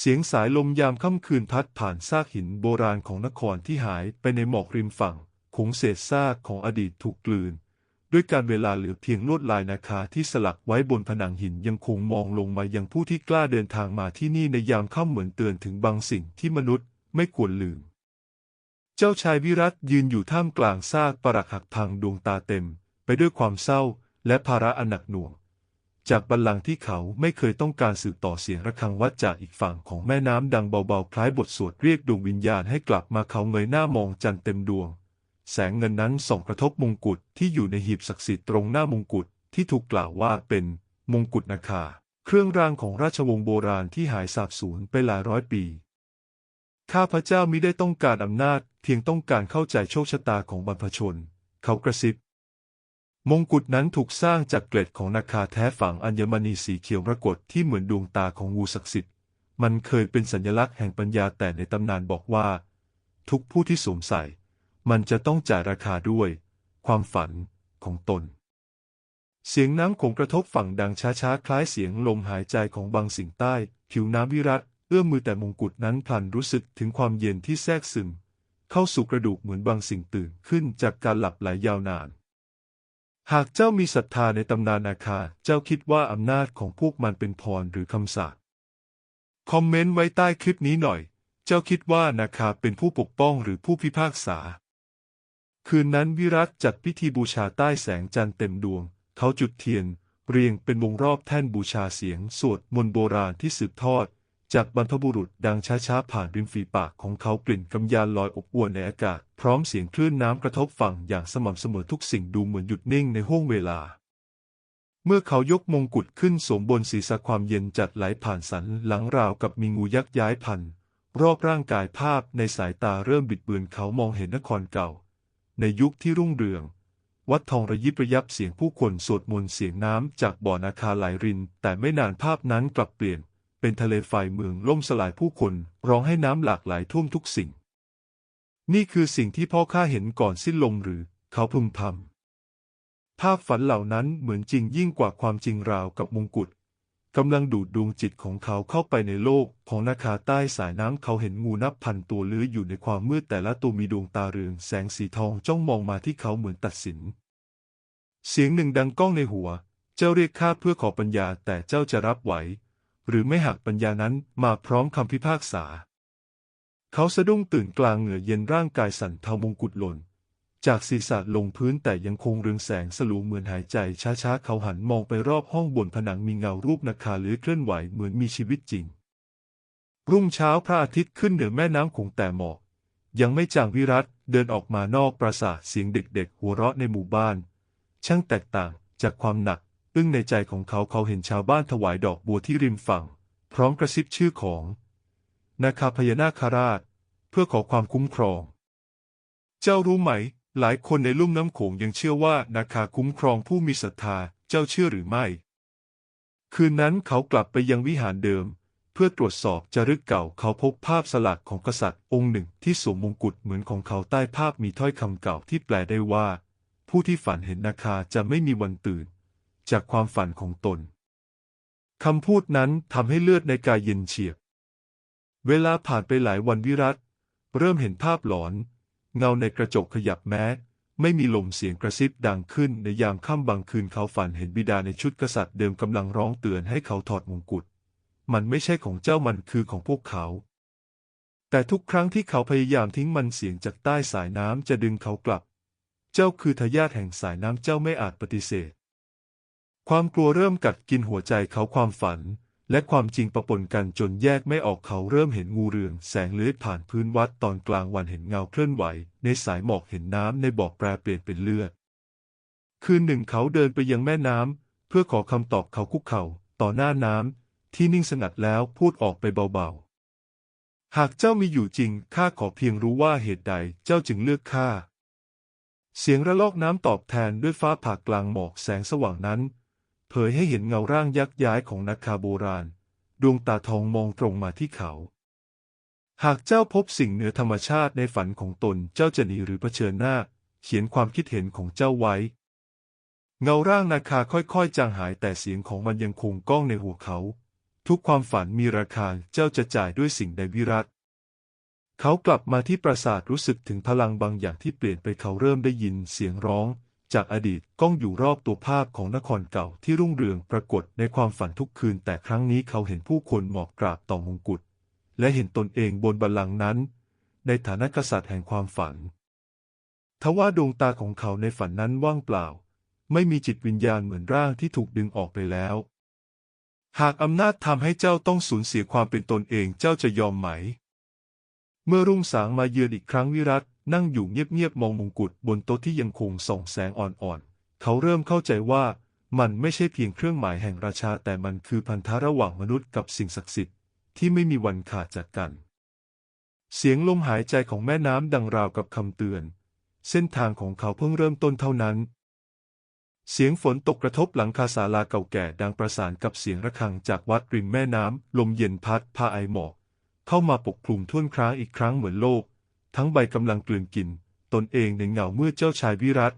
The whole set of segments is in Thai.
เสียงสายลมยามค่ำคืนพัดผ่านซากหินโบราณของนครที่หายไปในหมอกริมฝั่งคงเศษซากของอดีตถูกกลืน ด้วยการเวลาเหลือเพียงลวดลายนาคาที่สลักไว้บนผนังหินยังคงมองลงมายังผู้ที่กล้าเดินทางมาที่นี่ในยามค่ำเหมือนเตือนถึงบางสิ่งที่มนุษย์ไม่ควรลืม เจ้าชายวิรัตยืนอยู่ท่ามกลางซากปรักหักพังดวงตาเต็ม ไปด้วยความเศร้าและภาระอันหนักหน่วง จากบัลลังก์ที่เขาไม่เคยต้องการสืบต่อเสียงระฆังวัดจากอีกฝั่งของแม่น้ำดังเบาๆ คล้ายบทสวดเรียกดวงวิญญาณให้กลับมาเขาเงยหน้ามองจันทร์เต็มดวง แสงเงินนั้นส่องกระทบมงกุฎที่อยู่ในหีบศักดิ์สิทธิ์ตรงหน้ามงกุฎที่ถูกกล่าวว่าเป็นมงกุฎนาคา เครื่องรางของราชวงศ์โบราณที่หายสาบสูญไปหลายร้อยปี ข้าพเจ้ามิได้ต้องการอำนาจ เพียงต้องการเข้าใจโชคชะตาของบรรพชน เขากระซิบ มงกุฎนั้นถูกสร้างจากเกล็ดของนาคาแท้ฝังอัญมณีสีเขียวปรากฏที่เหมือนดวงตาของงูศักดิ์สิทธิ์ มันเคยเป็นสัญลักษณ์แห่งปัญญาแต่ในตำนานบอกว่า ทุกผู้ที่สวมใส่ มันจะต้องจ่ายราคาด้วย ความฝันของตน เสียงน้ำคงกระทบฝั่งดังช้าๆ คล้ายเสียงลมหายใจของบางสิ่งใต้ ผิวน้ำวิรัตเอื้อมมือแต่มงกุฎนั้นพลันรู้สึกถึงความเย็นที่แทรกซึมเข้าสู่กระดูกเหมือนบางสิ่งตื่นขึ้นจากการหลับไหลยาวนาน หากเจ้ามีศรัทธาในตำนานนาคา เจ้าคิดว่าอำนาจของพวกมันเป็นพรหรือคำสาปคอมเมนต์ไว้ใต้คลิปนี้หน่อย เจ้าคิดว่านาคาเป็นผู้ปกป้องหรือผู้พิพากษา คืนนั้นวิรัตจัดพิธีบูชาใต้แสงจันทร์เต็มดวง เขาจุดเทียน เรียงเป็นวงรอบแท่นบูชาเสียงสวดมนต์โบราณที่สืบทอด จากบรรพบุรุษดังช้าๆผ่านริมฝีปากของเขากลิ่นกำยานลอยอบอวลในอากาศ พร้อมเสียงคลื่นน้ำกระทบฝั่งอย่างสม่ำเสมอทุกสิ่งดูเหมือนหยุดนิ่งในห้วงเวลา เมื่อเขายกมงกุฎขึ้นสวมบนศีรษะความเย็นจัดไหลผ่านสันหลังราวกับมีงูยักษ์ย้ายพันรอบร่างกายภาพในสายตาเริ่มบิดเบือนเขามองเห็นนครเก่า ในยุคที่รุ่งเรือง วัดทองระยิบระยับเสียงผู้คนสวดมนต์เสียงน้ำจากบ่อนาคาไหลริน แต่ไม่นานภาพนั้นกลับเปลี่ยน เป็นทะเลไฟเมืองล่มสลายผู้คนร้องให้น้ำหลากหลายท่วมทุกสิ่ง นี่คือสิ่งที่พ่อข้าเห็นก่อนสิ้นลมหรือเขาพึมพำภาพฝันเหล่านั้นเหมือนจริงยิ่งกว่าความจริงราวกับมงกุฎกำลังดูดดวงจิตของเขาเข้าไปในโลกของนาคาใต้สายน้ำเขาเห็นงูนับพันตัวเลื้อยอยู่ในความมืดแต่ละตัวมีดวงตาเรืองแสงสีทองจ้องมองมาที่เขาเหมือนตัดสิน เสียงหนึ่งดังก้องในหัว เจ้าเรียกข้าเพื่อขอปัญญาแต่เจ้าจะรับไหว หรือไม่หากปัญญานั้นมาพร้อมคำพิพากษา เขาสะดุ้งตื่นกลางเหงื่อเย็นร่างกายสั่นเทามงกุฎหล่น จากศีรษะลงพื้นแต่ยังคงเรืองแสงสลัวเหมือนหายใจช้าๆ เขาหันมองไปรอบห้องบนผนังมีเงารูปนาคาเลื้อยเคลื่อนไหวเหมือนมีชีวิตจริง รุ่งเช้าพระอาทิตย์ขึ้นเหนือแม่น้ำคงแต่หมอกยังไม่จางวิรัตเดินออกมานอกปราสาทเสียงเด็กๆ หัวเราะในหมู่บ้าน ช่างแตกต่างจากความหนัก อึ้งในใจของเขาเขาเห็นชาวบ้านถวายดอกบัวที่ริมฝั่ง พร้อมกระซิบชื่อของนาคาพญานาคาราช เพื่อขอความคุ้มครอง เจ้ารู้ไหม หลายคนในลุ่มน้ำโขงยังเชื่อว่านาคาคุ้มครองผู้มีศรัทธาเจ้าเชื่อหรือไม่ คืนนั้นเขากลับไปยังวิหารเดิม เพื่อตรวจสอบจารึกเก่าเขาพบภาพสลักของกษัตริย์องค์หนึ่งที่สวมมงกุฎเหมือนของเขาใต้ภาพมีถ้อยคำเก่าที่แปลได้ว่า ผู้ที่ฝันเห็นนาคาจะไม่มีวันตื่น จากความฝันของตนคำพูดนั้นทำให้เลือดในกายเย็นเฉียบ เวลาผ่านไปหลายวันวิรัตเริ่มเห็นภาพหลอน เงาในกระจกขยับแม้ ไม่มีลมเสียงกระซิบดังขึ้นในยามค่ำบางคืนเขาฝันเห็นบิดาในชุดกษัตริย์เดิมกำลังร้องเตือนให้เขาถอดมงกุฎ มันไม่ใช่ของเจ้ามันคือของพวกเขา แต่ทุกครั้งที่เขาพยายามทิ้งมันเสียงจากใต้สายน้ำจะดึงเขากลับ เจ้าคือทายาทแห่งสายน้ำเจ้าไม่อาจปฏิเสธ ความกลัวเริ่มกัดกินหัวใจเขาความฝัน และความจริงประปนกันจนแยกไม่ออกเขาเริ่มเห็นงูเรืองแสงเลื้อยผ่านพื้นวัดตอนกลางวันเห็นเงาเคลื่อนไหว ในสายหมอกเห็นน้ำในบ่อแปรเปลี่ยนเป็นเลือด คืนหนึ่งเขาเดินไปยังแม่น้ำเพื่อขอคำตอบเขาคุกเข่า ต่อหน้าน้ำที่นิ่งสงัดแล้วพูดออกไปเบาๆ หากเจ้ามีอยู่จริงข้าขอเพียงรู้ว่าเหตุใดเจ้าจึงเลือกข้าเสียงระลอกน้ำตอบแทนด้วยฟ้าผ่ากลางหมอกแสงสว่างนั้น เผยให้เห็นเงาร่างยักษ์ย้ายของนักคาโบราณ ดวงตาทองมองตรงมาที่เขา หากเจ้าพบสิ่งเหนือธรรมชาติในฝันของตนเจ้าจะหนีหรือเผชิญหน้า เขียนความคิดเห็นของเจ้าไว้ เงาร่างนาคาค่อยๆจางหายแต่เสียงของมันยังคงก้องในหัวเขา ทุกความฝันมีราคาเจ้าจะจ่ายด้วยสิ่งใดวิรัตเขากลับมาที่ปราสาทรู้สึกถึงพลังบางอย่างที่เปลี่ยนไปเขาเริ่มได้ยินเสียงร้อง จากอดีตก้องอยู่รอบตัวภาพของนครเก่าที่รุ่งเรืองปรากฏในความฝันทุกคืน แต่ครั้งนี้เขาเห็นผู้คนหมอบกราบต่อมงกุฎและเห็นตนเองบนบัลลังก์นั้น ในฐานะกษัตริย์แห่งความฝัน ทว่าดวงตาของเขาในฝันนั้นว่างเปล่า ไม่มีจิตวิญญาณเหมือนร่างที่ถูกดึงออกไปแล้ว หากอำนาจทำให้เจ้าต้องสูญเสียความเป็นตนเองเจ้าจะยอมไหม เมื่อรุ่งสางมาเยือนอีกครั้งวิรัต นั่งอยู่เงียบๆมองมงกุฎบนโต๊ะที่ยังคงส่องแสงอ่อนๆ เขาเริ่มเข้าใจว่ามันไม่ใช่เพียงเครื่องหมายแห่งราชา แต่มันคือพันธะระหว่างมนุษย์กับสิ่งศักดิ์สิทธิ์ที่ไม่มีวันขาดจากกัน เสียงลมหายใจของแม่น้ำดังราวกับคำเตือน เส้นทางของเขาเพิ่งเริ่มต้นเท่านั้น เสียงฝนตกกระทบหลังคาศาลาเก่าแก่ดังประสานกับเสียงระฆังจากวัดริมแม่น้ำลมเย็นพัดพาไอหมอกเข้ามาปกคลุมท่วนคร้างอีกครั้งเหมือนโลก ทั้งใบกำลังกลืนกิน ตนเองในเงาเมื่อเจ้าชายวิรัต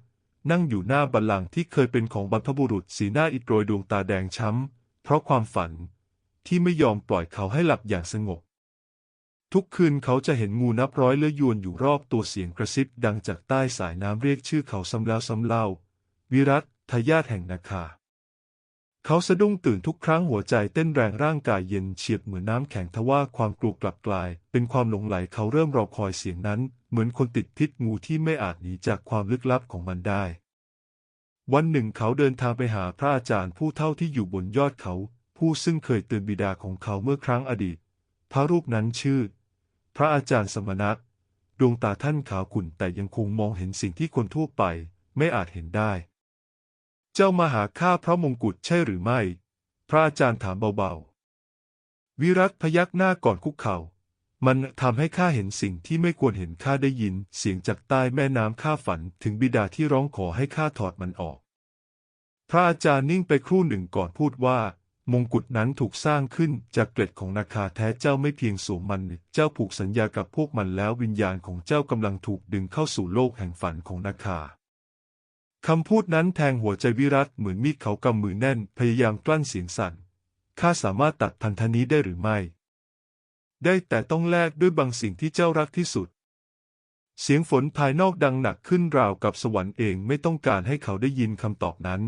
นั่งอยู่หน้าบัลลังก์ที่เคยเป็นของบรรพบุรุษสีหน้าอิดโรยดวงตาแดงช้ำ เพราะความฝันที่ไม่ยอมปล่อยเขาให้หลับอย่างสงบ ทุกคืนเขาจะเห็นงูนับร้อยเลื้อยวนอยู่รอบตัวเสียงกระซิบดังจากใต้สายน้ำเรียกชื่อเขาซ้ำแล้วซ้ำเล่า วิรัตทายาทแห่งนาคา เขาสะดุ้งตื่นทุกครั้งหัวใจเต้นแรงร่างกายเย็นเฉียบเหมือนน้ำแข็งทว่าความกลัวกลับกลาย เป็นความหลงไหลเขาเริ่มรอคอยเสียงนั้น เหมือนคนติดพิษงูที่ไม่อาจหนีจากความลึกลับของมันได้ วันหนึ่งเขาเดินทางไปหาพระอาจารย์ผู้เท่าที่อยู่บนยอดเขา ผู้ซึ่งเคยเตือนบิดาของเขาเมื่อครั้งอดีต พระรูปนั้นชื่อ พระอาจารย์สมณะดวงตาท่านขาวขุ่นแต่ยังคงมองเห็นสิ่งที่คนทั่วไป ไม่อาจเห็นได้ เจ้ามาหาข้าเพราะมงกุฎใช่หรือไม่ พระอาจารย์ถามเบาๆ วิรัตพยักหน้าก่อนคุกเข่า มันทำให้ข้าเห็นสิ่งที่ไม่ควรเห็นข้าได้ยิน เสียงจากใต้แม่น้ำข้าฝันถึงบิดาที่ร้องขอให้ข้าถอดมันออก พระอาจารย์นิ่งไปครู่หนึ่งก่อนพูดว่ามงกุฎนั้นถูกสร้างขึ้นจากเกล็ดของนาคาแท้เจ้าไม่เพียงสวมมัน เจ้าผูกสัญญากับพวกมันแล้ววิญญาณของเจ้ากำลังถูกดึงเข้าสู่โลกแห่งฝันของนาคา คำพูดนั้นแทงหัวใจวิรัตเหมือนมีดเขากำมือแน่น พยายามกลั้นเสียงสั่น ข้าสามารถตัดพันธนี้ได้หรือไม่ ได้แต่ต้องแลกด้วยบางสิ่งที่เจ้ารักที่สุด เสียงฝนภายนอกดังหนักขึ้นราวกับสวรรค์เองไม่ต้องการให้เขาได้ยินคำตอบนั้น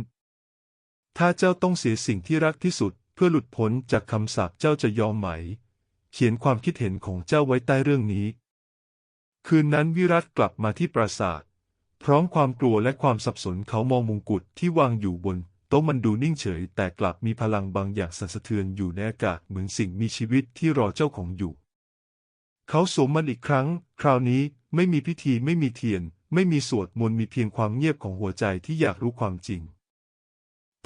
ถ้าเจ้าต้องเสียสิ่งที่รักที่สุด เพื่อหลุดพ้นจากคำสาปเจ้าจะยอมไหม เขียนความคิดเห็นของเจ้าไว้ใต้เรื่องนี้ คืนนั้นวิรัตกลับมาที่ปราสาท พร้อมความกลัวและความสับสนเขามองมงกุฎที่วางอยู่บนโต๊ะมันดูนิ่งเฉย แต่กลับมีพลังบางอย่างสั่นสะเทือนอยู่ในอากาศเหมือนสิ่งมีชีวิตที่รอเจ้าของอยู่ เขาสวมมันอีกครั้ง คราวนี้ไม่มีพิธีไม่มีเทียน ไม่มีสวดมนต์มีเพียงความเงียบของหัวใจที่อยากรู้ความจริง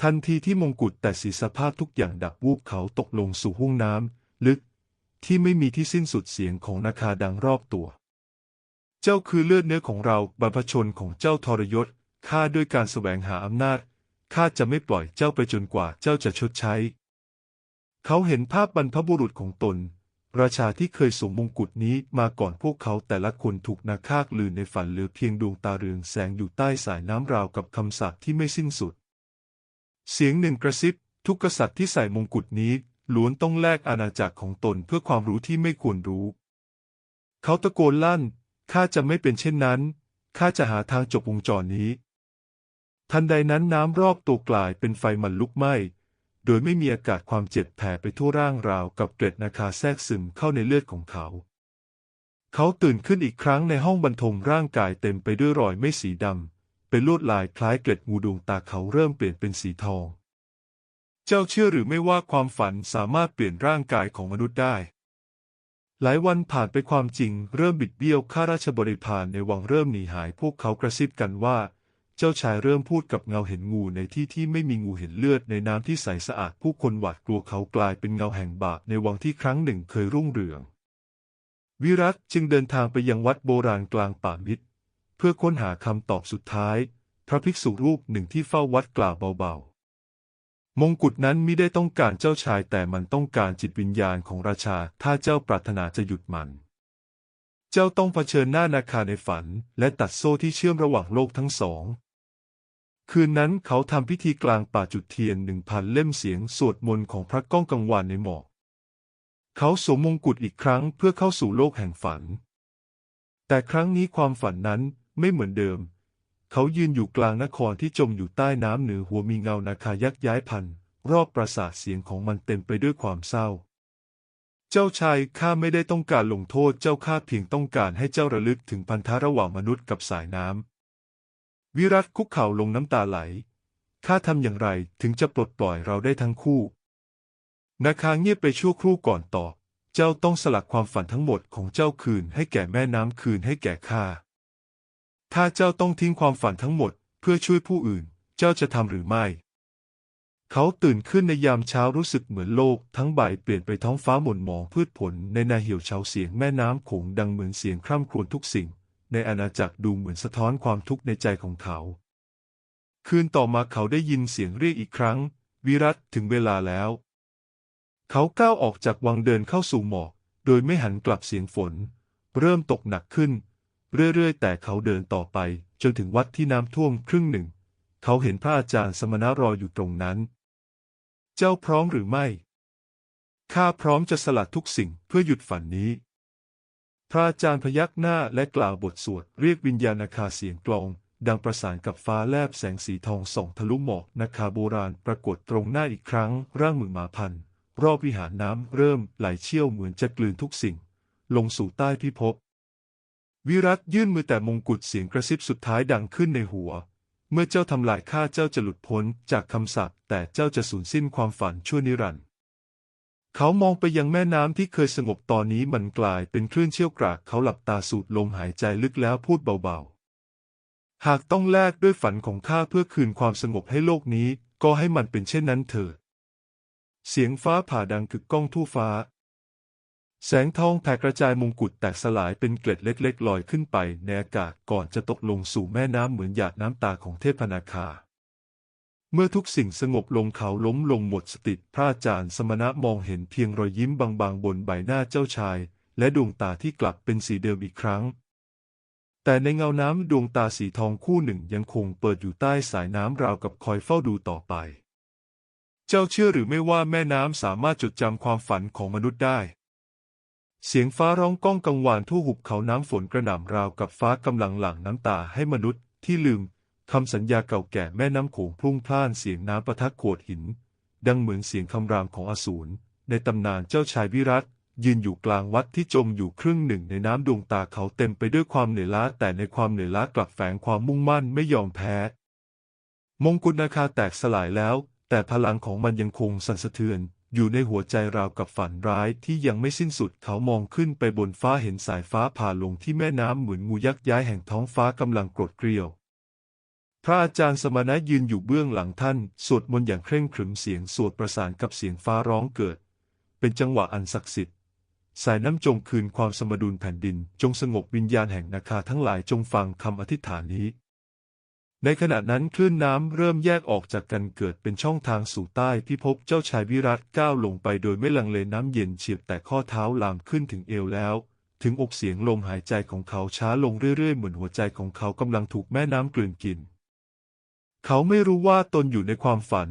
ทันทีที่มงกุฎแต่สีสภาพทุกอย่างดับวูบเขาตกลงสู่ห้วงน้ำลึก ที่ไม่มีที่สิ้นสุดเสียงของนาคาดังรอบตัว จ้าคือเลือดเนื้อของเราบรรพชนของเจ้าทรยศข้าด้วยการแสวงหาอำนาจข้าจะไม่ปล่อยเจ้าไปจนกว่าเจ้าจะชดใช้ เขาเห็นภาพบรรพบุรุษของตน ราชาที่เคยสวมมงกุฎนี้มาก่อนพวกเขาแต่ละคนถูกนาคากลืนในฝันเหลือเพียงดวงตาเรืองแสงอยู่ใต้สายน้ำราวกับคำสาปที่ไม่สิ้นสุด เสียงหนึ่งกระซิบ ทุกกษัตริย์ที่ใส่มงกุฎนี้ล้วนต้องแลกอาณาจักรของตนเพื่อความรู้ที่ไม่ควรรู้ เขาตะโกนลั่น ข้าจะไม่เป็นเช่นนั้น ข้าจะหาทางจบวงจรนี้ ทันใดนั้นน้ำรอบตัวกลายเป็นไฟมันลุกไหม้ โดยไม่มีอากาศความเจ็บแผ่ไปทั่วร่างราวกับเกล็ดนาคาแทรกซึมเข้าในเลือดของเขา เขาตื่นขึ้นอีกครั้งในห้องบรรทมร่างกายเต็มไปด้วยรอยไม่สีดำ เป็นลวดลายคล้ายเกล็ดงูดวงตาเขาเริ่มเปลี่ยนเป็นสีทอง เจ้าเชื่อหรือไม่ว่าความฝันสามารถเปลี่ยนร่างกายของมนุษย์ได้ หลายวันผ่านไปความจริงเริ่มบิดเบี้ยวข้าราชบริพารในวังเริ่มหนีหายพวกเขากระซิบกันว่า เจ้าชายเริ่มพูดกับเงาเห็นงูในที่ที่ไม่มีงูเห็นเลือดในน้ำที่ใสสะอาดผู้คนหวาดกลัวเขากลายเป็นเงาแห่งบาปในวังที่ครั้งหนึ่งเคยรุ่งเรือง วิรัตจึงเดินทางไปยังวัดโบราณกลางป่ามิตร เพื่อค้นหาคำตอบสุดท้าย พระภิกษุรูปหนึ่งที่เฝ้าวัดกล่าวเบาๆ มงกุฎนั้นมิได้ต้องการเจ้าชายแต่มันต้องการจิตวิญญาณของราชา ถ้าเจ้าปรารถนาจะหยุดมัน เจ้าต้องเผชิญหน้านาคาในฝัน และตัดโซ่ที่เชื่อมระหว่างโลกทั้งสอง คืนนั้นเขาทำพิธีกลางป่าจุดเทียนหนึ่งพันเล่มเสียงสวดมนต์ของพระก้องกังวานในหมอก เขาสวมมงกุฎอีกครั้งเพื่อเข้าสู่โลกแห่งฝัน แต่ครั้งนี้ความฝันนั้นไม่เหมือนเดิม เขายืนอยู่กลางนครที่จมอยู่ใต้น้ำเหนือหัวมีเงานาคายักย้ายพัน รอบปราสาทเสียงของมันเต็มไปด้วยความเศร้า เจ้าชายข้าไม่ได้ต้องการลงโทษเจ้าข้าเพียงต้องการให้เจ้าระลึกถึงพันธะระหว่างมนุษย์กับสายน้ำวิรัตคุกเข่าลงน้ำตาไหลข้าทำอย่างไรถึงจะปลดปล่อยเราได้ทั้งคู่ นาคาเงียบไปชั่วครู่ก่อนตอบ เจ้าต้องสลักความฝันทั้งหมดของเจ้าคืนให้แก่แม่น้ำคืนให้แก่ข้า ถ้าเจ้าต้องทิ้งความฝันทั้งหมดเพื่อช่วยผู้อื่น เจ้าจะทำหรือไม่ เขาตื่นขึ้นในยามเช้ารู้สึกเหมือนโลก ทั้งใบเปลี่ยนไปท้องฟ้าหม่นหมองพืชผล ในนาเหี่ยวเฉาเสียงแม่น้ำโขงดังเหมือนเสียงคร่ำครวญทุกสิ่ง ในอาณาจักรดูเหมือนสะท้อนความทุกข์ในใจของเขา คืนต่อมาเขาได้ยินเสียงเรียกอีกครั้ง วิรัตถึงเวลาแล้ว เขาก้าวออกจากวังเดินเข้าสู่หมอก โดยไม่หันกลับเสียงฝน เริ่มตกหนักขึ้น เรื่อยๆ แต่เขาเดินต่อไป จนถึงวัดที่น้ำท่วมครึ่งหนึ่ง เขาเห็นพระอาจารย์สมณะรออยู่ตรงนั้น เจ้าพร้อมหรือไม่ ข้าพร้อมจะสละทุกสิ่งเพื่อหยุดฝันนี้ พระอาจารย์พยักหน้าและกล่าวบทสวดเรียกวิญญาณนาคาเสียงกลอง ดังประสานกับฟ้าแลบแสงสีทองส่องทะลุหมอกนาคาโบราณปรากฏตรงหน้าอีกครั้ง ร่างมือหมาพันรอบวิหารน้ำเริ่มไหลเชี่ยวเหมือนจะกลืนทุกสิ่ง ลงสู่ใต้พิภพ วิรัตยื่นมือแต่มงกุฎเสียงกระซิบสุดท้ายดังขึ้นในหัว เมื่อเจ้าทำลายข้าเจ้าจะหลุดพ้นจากคำสาปแต่เจ้าจะสูญสิ้นความฝันชั่วนิรันดร์เขามองไปยังแม่น้ำที่เคยสงบตอนนี้มันกลายเป็นคลื่นเชี่ยวกรากเขาหลับตาสูดลมหายใจลึกแล้วพูดเบาๆ หากต้องแลกด้วยฝันของข้าเพื่อคืนความสงบให้โลกนี้ ก็ให้มันเป็นเช่นนั้นเถิดเสียงฟ้าผ่าดังกึกก้องทั่วฟ้า แสงทองแผ่กระจายมงกุฎแตกสลายเป็นเกล็ดเล็กๆลอยขึ้นไปในอากาศก่อนจะตกลงสู่แม่น้ำเหมือนหยาดน้ำตาของเทพนาคา เมื่อทุกสิ่งสงบลงเขาล้มลงหมดสติพระอาจารย์สมณะมองเห็นเพียงรอยยิ้มบางๆ บนใบหน้าเจ้าชาย และดวงตาที่กลับเป็นสีเดิมอีกครั้ง แต่ในเงาน้ำดวงตาสีทองคู่หนึ่งยังคงเปิดอยู่ใต้สายน้ำราวกับคอยเฝ้าดูต่อไป เจ้าเชื่อหรือไม่ว่าแม่น้ำสามารถจดจำความฝันของมนุษย์ได้ เสียงฟ้าร้องก้องกังวานทั่วหุบเขาน้ำฝนกระหน่ำราวกับฟ้ากำลังหลั่งน้ำตาให้มนุษย์ที่ลืมคำสัญญาเก่าแก่แม่น้ำโขงพุ่งพล่านเสียงน้ำประทักโขดหิน ดังเหมือนเสียงคำรามของอสูรในตำนานเจ้าชายวิรัตยืนอยู่กลางวัดที่จมอยู่ครึ่งหนึ่งในน้ำดวงตาเขาเต็มไปด้วยความเหนื่อยล้าแต่ในความเหนื่อยล้ากลับแฝงความมุ่งมั่นไม่ยอมแพ้ มงกุฎนาคาแตกสลายแล้ว แต่พลังของมันยังคงสั่นสะเทือน อยู่ในหัวใจราวกับฝันร้ายที่ยังไม่สิ้นสุดเขามองขึ้นไปบนฟ้าเห็นสายฟ้าผ่าลงที่แม่น้ำเหมือนงูยักษ์ย้ายแห่งท้องฟ้ากำลังกรดเกลียว พระอาจารย์สมณะยืนอยู่เบื้องหลังท่าน สวดมนต์อย่างเคร่งขรึมเสียงสวดประสานกับเสียงฟ้าร้องเกิด เป็นจังหวะอันศักดิ์สิทธิ์สายน้ำจงคืนความสมดุลแผ่นดิน จงสงบวิญญาณแห่งนาคาทั้งหลายจงฟังคำอธิษฐานนี้ ในขณะนั้นคลื่นน้ำเริ่มแยกออกจากกันเกิดเป็นช่องทางสู่ใต้พิภพเจ้าชายวิรัตก้าวลงไปโดยไม่ลังเลน้ำเย็นเฉียบแต่ข้อเท้าลามขึ้นถึงเอวแล้ว ถึงอกเสียงลมหายใจของเขาช้าลงเรื่อยๆ เหมือนหัวใจของเขากำลังถูกแม่น้ำกลืนกิน เขาไม่รู้ว่าตนอยู่ในความฝัน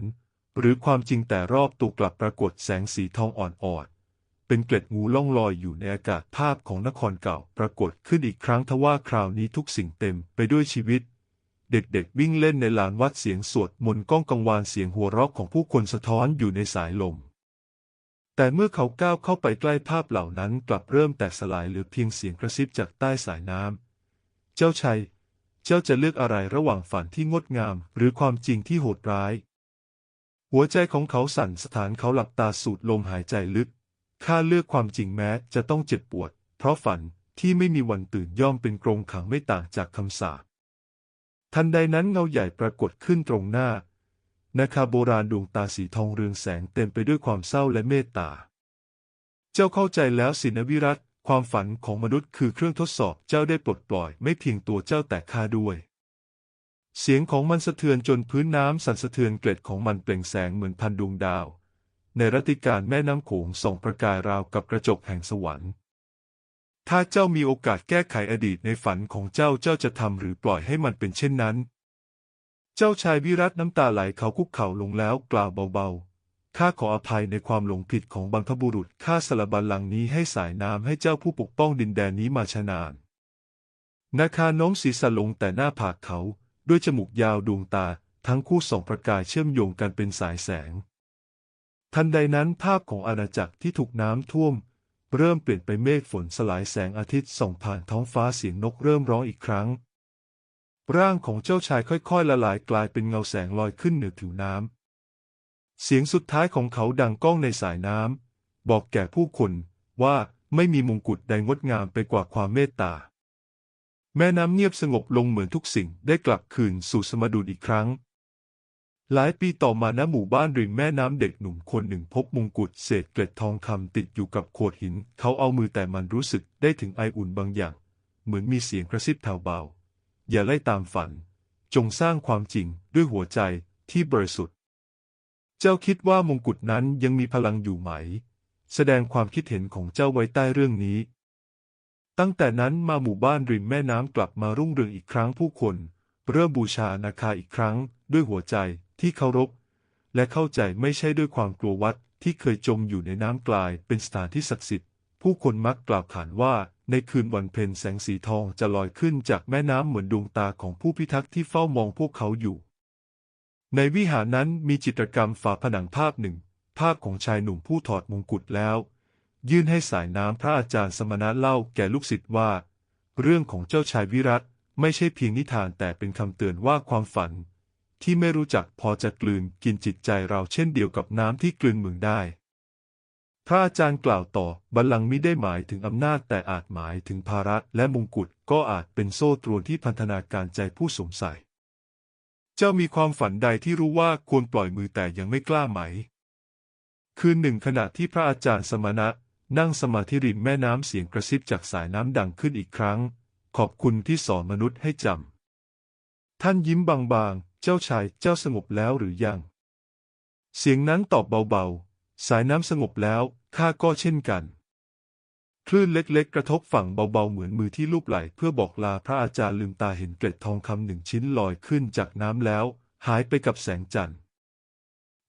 หรือความจริงแต่รอบตัวกลับปรากฏแสงสีทองอ่อนๆเป็นเกล็ดงูล่องลอยอยู่ในอากาศภาพของนครเก่าปรากฏขึ้นอีกครั้งทว่าคราวนี้ทุกสิ่งเต็มไปด้วยชีวิต เด็กๆ วิ่งเล่นในลานวัดเสียงสวดมนต์ก้องกังวานเสียงหัวเราะของผู้คนสะท้อนอยู่ในสายลม แต่เมื่อเขาก้าวเข้าไปใกล้ภาพเหล่านั้นกลับเริ่มแตกสลายเหลือเพียงเสียงกระซิบจากใต้สายน้ำ เจ้าชาย เจ้าจะเลือกอะไรระหว่างฝันที่งดงาม หรือความจริงที่โหดร้าย หัวใจของเขาสั่นสถานเขาหลับตาสูดลมหายใจลึก ข้าเลือกความจริงแม้จะต้องเจ็บปวด เพราะฝันที่ไม่มีวันตื่นย่อมเป็นกรงขังไม่ต่างจากคำสาป ทันใดนั้นเงาใหญ่ปรากฏขึ้นตรงหน้า นาคาโบราณดวงตาสีทองเรืองแสงเต็มไปด้วยความเศร้าและเมตตา เจ้าเข้าใจแล้วสินวิรัตความฝันของมนุษย์คือเครื่องทดสอบเจ้าได้ปลดปล่อยไม่เพียงตัวเจ้าแต่ข้าด้วย เสียงของมันสะเทือนจนพื้นน้ำสั่นสะเทือนเกล็ดของมันเปล่งแสงเหมือนพันดวงดาว ในรัติการแม่น้ำโขงส่องประกายราวกับกระจกแห่งสวรรค์ ถ้าเจ้ามีโอกาสแก้ไขอดีตในฝันของเจ้าเจ้าจะทำหรือปล่อยให้มันเป็นเช่นนั้น เจ้าชายวิรัตน้ำตาไหลเขาคุกเข่าลงแล้วกล่าวเบาๆ ข้าขออภัยในความหลงผิดของบรรพบุรุษ ข้าสละบัลลังก์นี้ให้สายน้ำให้เจ้าผู้ปกป้องดินแดนนี้มาชนาน นาคาโน้มศีรษะลงแต่หน้าผากเขา ด้วยจมูกยาวดวงตา ทั้งคู่ส่องประกายเชื่อมโยงกันเป็นสายแสง ทันใดนั้นภาพของอาณาจักรที่ถูกน้ำท่วม เริ่มเปลี่ยนไปเมฆฝนสลายแสงอาทิตย์ส่องผ่านท้องฟ้าเสียงนกเริ่มร้องอีกครั้ง ร่างของเจ้าชายค่อยๆละลายกลายเป็นเงาแสงลอยขึ้นเหนือผิวน้ำ เสียงสุดท้ายของเขาดังก้องในสายน้ำ บอกแก่ผู้คนว่าไม่มีมงกุฎใดงดงามไปกว่าความเมตตา แม่น้ำเงียบสงบลงเหมือนทุกสิ่งได้กลับคืนสู่สมดุลอีกครั้ง หลายปีต่อมาณหมู่บ้านริมแม่น้ำเด็กหนุ่มคนหนึ่งพบมงกุฎเศษเกล็ดทองคำติดอยู่กับโขดหิน เขาเอามือแต่มันรู้สึกได้ถึงไออุ่นบางอย่าง เหมือนมีเสียงกระซิบแผ่วเบา อย่าไล่ตามฝัน จงสร้างความจริงด้วยหัวใจที่บริสุทธิ์ เจ้าคิดว่ามงกุฎนั้นยังมีพลังอยู่ไหม แสดงความคิดเห็นของเจ้าไว้ใต้เรื่องนี้ ตั้งแต่นั้นมาหมู่บ้านริมแม่น้ำกลับมารุ่งเรืองอีกครั้งผู้คน เริ่มบูชานาคาอีกครั้งด้วยหัวใจ ที่เคารพและเข้าใจไม่ใช่ด้วยความกลัววัดที่เคยจมอยู่ในน้ำกลายเป็นสถานที่ศักดิ์สิทธิ์ ผู้คนมักกล่าวขานว่าในคืนวันเพ็ญแสงสีทองจะลอยขึ้นจากแม่น้ำเหมือนดวงตาของผู้พิทักษ์ที่เฝ้ามองพวกเขาอยู่ ในวิหารนั้นมีจิตรกรรมฝาผนังภาพหนึ่ง ภาพของชายหนุ่มผู้ถอดมงกุฎแล้ว ยื่นให้สายน้ำพระอาจารย์สมณะเล่าแก่ลูกศิษย์ว่า เรื่องของเจ้าชายวิรัตไม่ใช่เพียงนิทานแต่เป็นคำเตือนว่าความฝัน ที่ไม่รู้จักพอจะกลืนกินจิตใจเราเช่นเดียวกับน้ำที่กลืนมึงได้ พระอาจารย์กล่าวต่อ บัลลังก์มิได้หมายถึงอำนาจแต่อาจหมายถึงภาระและมงกุฎก็อาจเป็นโซ่ตรวนที่พันธนาการใจผู้สงสัยเจ้ามีความฝันใดที่รู้ว่าควรปล่อยมือแต่ยังไม่กล้าไหม คืนหนึ่งขณะที่พระอาจารย์สมณะ นั่งสมาธิริมแม่น้ำเสียงกระซิบจากสายน้ำดังขึ้นอีกครั้ง ขอบคุณที่สอนมนุษย์ให้จำท่านยิ้มบางๆเจ้าชายเจ้าสงบแล้วหรือยัง เสียงนั้นตอบเบาๆ สายน้ำสงบแล้วข้าก็เช่นกัน คลื่นเล็กๆ กระทบฝั่งเบาๆ เหมือนมือที่ลูบไหล เพื่อบอกลาพระอาจารย์ลืมตาเห็นเกล็ดทองคำหนึ่งชิ้นลอยขึ้นจากน้ำแล้ว หายไปกับแสงจันทร์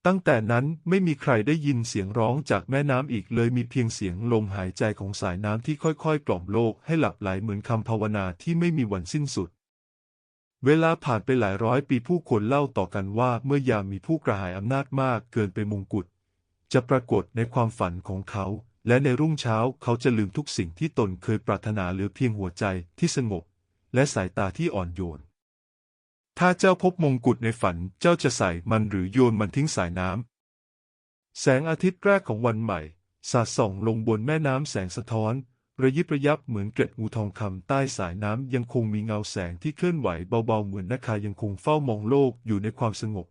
ตั้งแต่นั้นไม่มีใครได้ยินเสียงร้องจากแม่น้ำอีกเลยมีเพียงเสียงลมหายใจของสายน้ำที่ค่อยๆ กล่อมโลกให้หลับไหลเหมือนคำภาวนาที่ไม่มีวันสิ้นสุด เวลาผ่านไปหลายร้อยปีผู้คนเล่าต่อกันว่าเมื่อยามมีผู้กระหายอำนาจมากเกินไปมงกุฎจะปรากฏในความฝันของเขา และในรุ่งเช้าเขาจะลืมทุกสิ่งที่ตนเคยปรารถนาเหลือเพียงหัวใจที่สงบ และสายตาที่อ่อนโยน ถ้าเจ้าพบมงกุฎในฝันเจ้าจะใส่มันหรือโยนมันทิ้งสายน้ำแสงอาทิตย์แรกของวันใหม่ สาดส่องลงบนแม่น้ำแสงสะท้อน ระยิบระยับเหมือนเกล็ดงูทองคำใต้สายน้ำยังคงมีเงาแสงที่เคลื่อนไหวเบาๆเหมือนนาคายังคงเฝ้ามองโลกอยู่ในความสงบ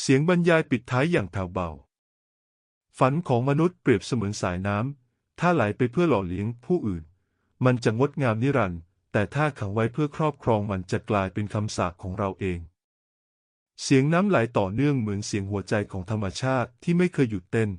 เสียงบรรยายปิดท้ายอย่างแผ่วเบา ฝันของมนุษย์เปรียบเสมือนสายน้ำถ้าไหลไปเพื่อหล่อเลี้ยงผู้อื่น มันจะงดงามนิรันดร์แต่ถ้าขังไว้เพื่อครอบครองมันจะกลายเป็นคำสาปของเราเอง เสียงน้ำไหลต่อเนื่องเหมือนเสียงหัวใจของธรรมชาติที่ไม่เคยหยุดเต้น